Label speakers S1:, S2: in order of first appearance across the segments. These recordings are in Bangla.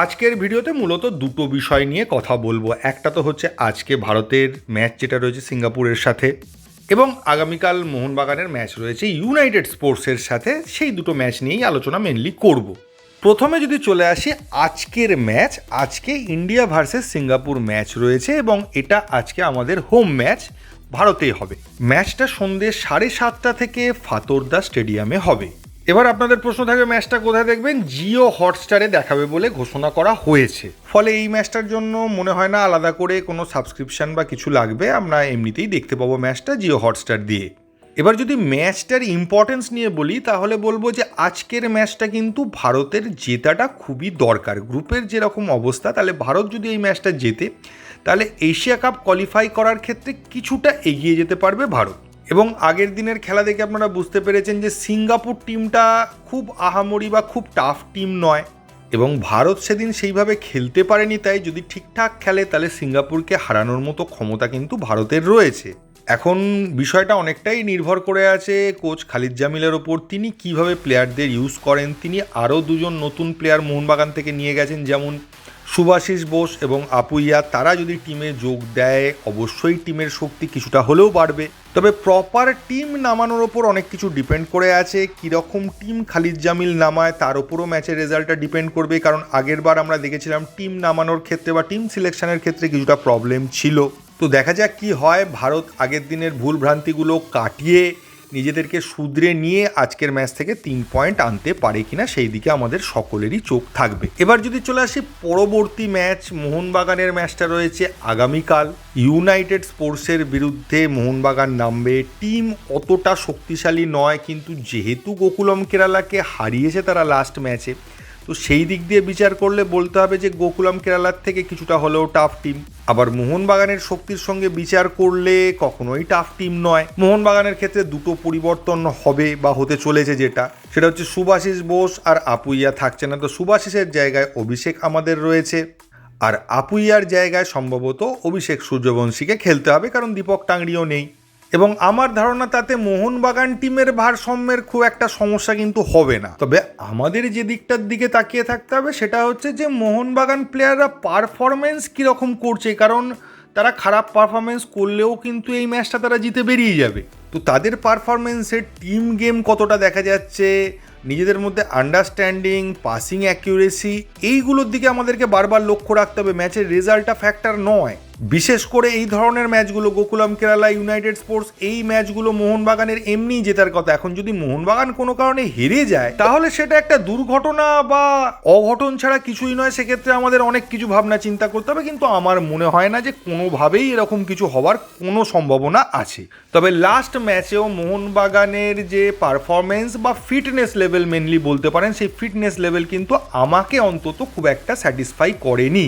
S1: আজকের ভিডিওতে মূলত দুটো বিষয় নিয়ে কথা বলব। একটা তো হচ্ছে আজকে ভারতের ম্যাচ যেটা রয়েছে সিঙ্গাপুরের সাথে এবং আগামীকাল মোহনবাগানের ম্যাচ রয়েছে ইউনাইটেড স্পোর্টসের সাথে। সেই দুটো ম্যাচ নিয়েই আলোচনা মেনলি করব। প্রথমে যদি চলে আসি আজকের ম্যাচ, আজকে ইন্ডিয়া ভার্সেস সিঙ্গাপুর ম্যাচ রয়েছে এবং এটা আজকে আমাদের হোম ম্যাচ, ভারতেই হবে। ম্যাচটা সন্ধ্যে সাড়ে সাতটা থেকে ফাতোরদা স্টেডিয়ামে হবে। এবার আপনাদের প্রশ্ন থাকবে, ম্যাচটা কোথায় দেখবেন? জিও হটস্টারে দেখাবে বলে ঘোষণা করা হয়েছে। ফলে এই ম্যাচটার জন্য মনে হয় না আলাদা করে কোনো সাবস্ক্রিপশন বা কিছু লাগবে। আমরা এমনিতেই দেখতে পাবো ম্যাচটা জিও হটস্টার দিয়ে। এবার যদি ম্যাচটার ইম্পর্টেন্স নিয়ে বলি, তাহলে বলব যে আজকের ম্যাচটা কিন্তু ভারতের জেতাটা খুবই দরকার। গ্রুপের যেরকম অবস্থা, তাহলে ভারত যদি এই ম্যাচটা জেতে, তাহলে এশিয়া কাপ কোয়ালিফাই করার ক্ষেত্রে কিছুটা এগিয়ে যেতে পারবে ভারত। এবং আগের দিনের খেলা দেখে আপনারা বুঝতে পেরেছেন যে সিঙ্গাপুর টিমটা খুব আহামরি বা খুব টাফ টিম নয় এবং ভারত সেদিন সেইভাবে খেলতে পারেনি, তাই যদি ঠিকঠাক খেলে তাহলে সিঙ্গাপুরকে হারানোর মতো ক্ষমতা কিন্তু ভারতের রয়েছে। এখন বিষয়টা অনেকটাই নির্ভর করে আছে কোচ খালিদ জামিলের ওপর। তিনি কীভাবে প্লেয়ারদের ইউজ করেন? তিনি আরও দুজন নতুন প্লেয়ার মোহনবাগান থেকে নিয়ে গেছেন, যেমন সুভাশিস বোস এবং আপুইয়া, তারা যদি টিমে যোগ দেয়, অবশ্যই টিমের শক্তি কিছুটা হলেও বাড়বে। তবে প্রপার টিম নামানোর ওপর অনেক কিছু ডিপেন্ড করে আছে। কীরকম টিম খালিদ জামিল নামায়, তার ওপরও ম্যাচের রেজাল্টটা ডিপেন্ড করবে। কারণ আগের বার আমরা দেখেছিলাম টিম নামানোর ক্ষেত্রে বা টিম সিলেকশনের ক্ষেত্রে কিছুটা প্রবলেম ছিল। তো দেখা যাক কি হয়। ভারত আগের দিনের ভুল ভ্রান্তিগুলো কাটিয়ে নিজেদেরকে শুধরে নিয়ে আজকের ম্যাচ থেকে তিন পয়েন্ট আনতে পারে কিনা সেই দিকে আমাদের সকলেরই চোখ থাকবে। এবার যদি চলে আসি পরবর্তী ম্যাচ, মোহনবাগানের ম্যাচটা রয়েছে আগামীকাল। ইউনাইটেড স্পোর্টসের বিরুদ্ধে মোহনবাগান নামবে। টিম অতটা শক্তিশালী নয়, কিন্তু যেহেতু গোকুলম কেরালাকে হারিয়েছে তারা লাস্ট ম্যাচে তো সেই দিক দিয়ে বিচার করলে বলতে হবে যে গোকুলাম কেরালার থেকে কিছুটা হলেও টাফ টিম আবার মোহনবাগানের শক্তির সঙ্গে বিচার করলে কখনোই টাফ টিম নয়। মোহনবাগানের ক্ষেত্রে দুটো পরিবর্তন হবে বা হতে চলেছে যেটা। সেটা হচ্ছে সুভাষিস বোস আর আপুইয়া থাকছে না। তো সুভাষিসের জায়গায় অভিষেক আমাদের রয়েছে। আর আপুইয়ার জায়গায় সম্ভবত অভিষেক সূর্যবংশীকে খেলতে হবে কারণ দীপক টাংরিও নেই। এবং আমার ধারণা তাতে মোহনবাগান টিমের ভারসাম্যের খুব একটা সমস্যা কিন্তু হবে না। তবে আমাদের যে দিকটার দিকে তাকিয়ে থাকতে হবে সেটা হচ্ছে যে মোহনবাগান প্লেয়াররা পারফরমেন্স কীরকম করছে, কারণ তারা খারাপ পারফরমেন্স করলেও কিন্তু এই ম্যাচটা তারা জিতে বেরিয়ে যাবে। তো তাদের পারফরমেন্সের টিম গেম কতটা দেখা যাচ্ছে, নিজেদের মধ্যে আন্ডারস্ট্যান্ডিং পাসিং অ্যাকিউরেসি এইগুলোর দিকে আমাদেরকে বারবার লক্ষ্য রাখতে হবে। ম্যাচের রেজাল্টটা ফ্যাক্টর নয়। বিশেষ করে এই ধরনের ম্যাচগুলো, গোকুলাম কেরালা, ইউনাইটেড স্পোর্টস, এই ম্যাচগুলো মোহনবাগানের এমনিই জেতার কথা। এখন যদি মোহনবাগান কোনো কারণে হেরে যায়, তাহলে সেটা একটা দুর্ঘটনা বা অঘটন ছাড়া কিছুই নয়। সেক্ষেত্রে আমাদের অনেক কিছু ভাবনা চিন্তা করতে হবে, কিন্তু আমার মনে হয় না যে কোনোভাবেই এরকম কিছু হওয়ার কোনো সম্ভাবনা আছে। তবে লাস্ট ম্যাচেও মোহনবাগানের যে পারফরমেন্স বা ফিটনেস লেভেল মেনলি বলতে পারেন, সেই ফিটনেস লেভেল কিন্তু আমাকে অন্তত খুব একটা স্যাটিসফাই করেনি।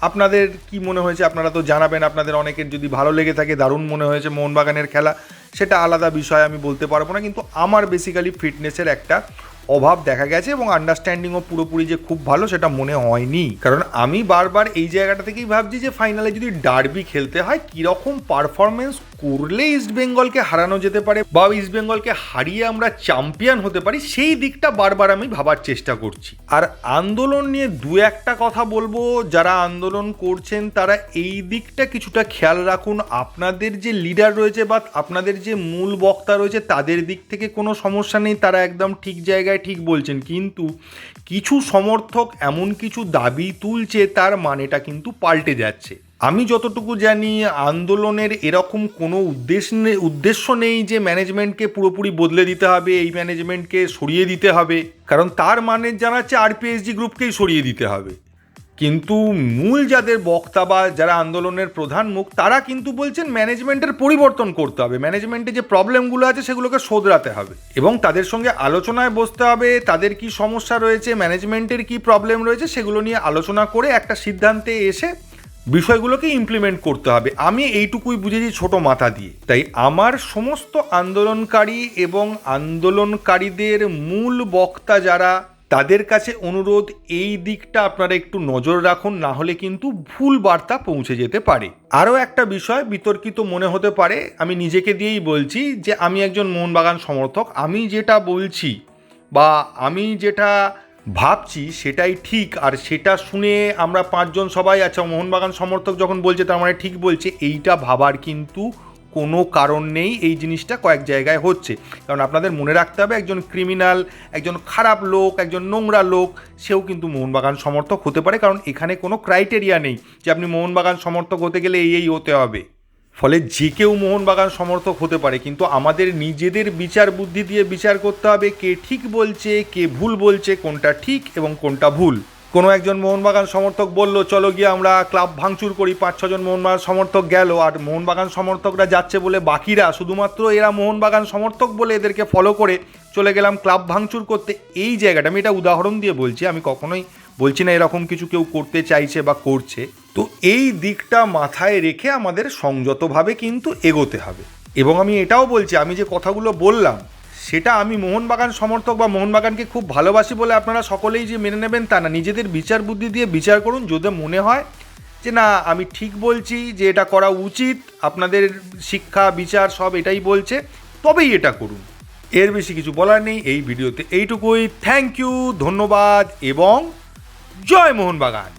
S1: আপনাদের কি মনে হয়েছে? আপনারা তো জানাবেন, আপনাদের অনেকের যদি ভালো লেগে থাকে, দারুণ মনে হয়েছে মোহনবাগানের খেলা, সেটা আলাদা বিষয়, আমি বলতে পারব না। কিন্তু আমার বেসিক্যালি ফিটনেসের একটা অভাব দেখা গেছে এবং আন্ডারস্ট্যান্ডিংও পুরোপুরি যে খুব ভালো, সেটা মনে হয়নি। কারণ আমি বারবার এই জায়গাটা থেকেই ভাবছি যে ফাইনালে যদি ডার্বি খেলতে হয়, কীরকম পারফরমেন্স করলে ইস্ট বেঙ্গলকে হারানো যেতে পারে বা ইস্ট বেঙ্গলকে হারিয়ে আমরা চ্যাম্পিয়ন হতে পারি, সেই দিকটা বারবার আমি ভাবার চেষ্টা করছি। আর আন্দোলন নিয়ে দু একটা কথা বলব, যারা আন্দোলন করছেন তারা এই দিকটা কিছুটা খেয়াল রাখুন। আপনাদের যে লিডার রয়েছে বা আপনাদের যে মূল বক্তা রয়েছে, তাদের দিক থেকে কোনো সমস্যা নেই, তারা একদম ঠিক জায়গায় ঠিক বলছেন। কিন্তু কিছু সমর্থক এমন কিছু দাবি তুলছে, তার মানেটা কিন্তু পাল্টে যাচ্ছে। আমি যতটুকু জানি, আন্দোলনের এরকম কোনো উদ্দেশ্য নেই উদ্দেশ্য নেই যে ম্যানেজমেন্টকে পুরোপুরি বদলে দিতে হবে, এই ম্যানেজমেন্টকে সরিয়ে দিতে হবে। কারণ তার মানে জানাচ্ছে আরপিএসজি গ্রুপকেই সরিয়ে দিতে হবে। কিন্তু মূল যাদের বক্তা বা যারা আন্দোলনের প্রধান মুখ, তারা কিন্তু বলছেন ম্যানেজমেন্টের পরিবর্তন করতে হবে। ম্যানেজমেন্টে যে প্রবলেমগুলো আছে, সেগুলোকে শোধরাতে হবে। এবং তাদের সঙ্গে আলোচনায় বসতে হবে, তাদের কি সমস্যা রয়েছে ম্যানেজমেন্টের কি প্রবলেম রয়েছে, সেগুলো নিয়ে আলোচনা করে একটা সিদ্ধান্তে এসে বিষয়গুলোকে ইমপ্লিমেন্ট করতে হবে। আমি এইটুকুই বুঝেছি ছোট মাথা দিয়ে। তাই আমার সমস্ত আন্দোলনকারী এবং আন্দোলনকারীদের মূল বক্তা যারা, তাদের কাছে অনুরোধ, এই দিকটা আপনারা একটু নজর রাখুন, না হলে কিন্তু ভুল বার্তা পৌঁছে যেতে পারে। আরও একটা বিষয় বিতর্কিত মনে হতে পারে, আমি নিজেকে দিয়েই বলছি যে আমি একজন মোহনবাগান সমর্থক। আমি যেটা বলছি বা আমি যেটা ভাবছি সেটাই ঠিক আর সেটা শুনে আমরা পাঁচজন সবাই আচ্ছা মোহনবাগান সমর্থক যখন বলছে, তার মানে ঠিক বলছে, এইটা ভাবার কিন্তু কোনো কারণ নেই, এই জিনিসটা কয়েক জায়গায় হচ্ছে। কারণ আপনাদের মনে রাখতে হবে, একজন ক্রিমিনাল একজন খারাপ লোক, একজন নোংরা লোক, সেও কিন্তু মোহনবাগান সমর্থক হতে পারে, কারণ এখানে কোনো ক্রাইটেরিয়া নেই যে আপনি মোহনবাগান সমর্থক হতে গেলে এই এই হতে হবে। ফলে যে কেউ মোহনবাগান সমর্থক হতে পারে, কিন্তু আমাদের নিজেদের বিচার বুদ্ধি দিয়ে বিচার করতে হবে কে ঠিক বলছে, কে ভুল বলছে, কোনটা ঠিক এবং কোনটা ভুল। কোনো একজন মোহনবাগান সমর্থক বলল, চলো গিয়ে আমরা ক্লাব ভাঙচুর করি। পাঁচ, ছজন মোহনবাগান সমর্থক গেল, আর মোহনবাগান সমর্থকরা যাচ্ছে বলে বাকিরা, শুধুমাত্র এরা মোহনবাগান সমর্থক বলে এদেরকে ফলো করে চলে গেলাম ক্লাব ভাঙচুর করতে। এই জায়গাটা আমি এটা উদাহরণ দিয়ে বলছি, আমি কখনোই বলছি না এরকম কিছু কেউ করতে চাইছে বা করছে। তো এই দিকটা মাথায় রেখে আমাদের সংযতভাবে কিন্তু এগোতে হবে। এবং আমি এটাও বলছি, আমি যে কথাগুলো বললাম সেটা আমি মোহনবাগান সমর্থক বা মোহনবাগানকে খুব ভালোবাসি বলে আপনারা সকলেই যে মেনে নেবেন তা না। নিজেদের বিচার বুদ্ধি দিয়ে বিচার করুন, যদি মনে হয় যে না, আমি ঠিক বলছি যে এটা করা উচিত, আপনাদের শিক্ষা, বিচার সব এটাই বলছে, তবেই এটা করুন। এর বেশি কিছু বলার নেই, এই ভিডিওতে এইটুকুই। থ্যাংক ইউ ধন্যবাদ, এবং জয় মোহনবাগান।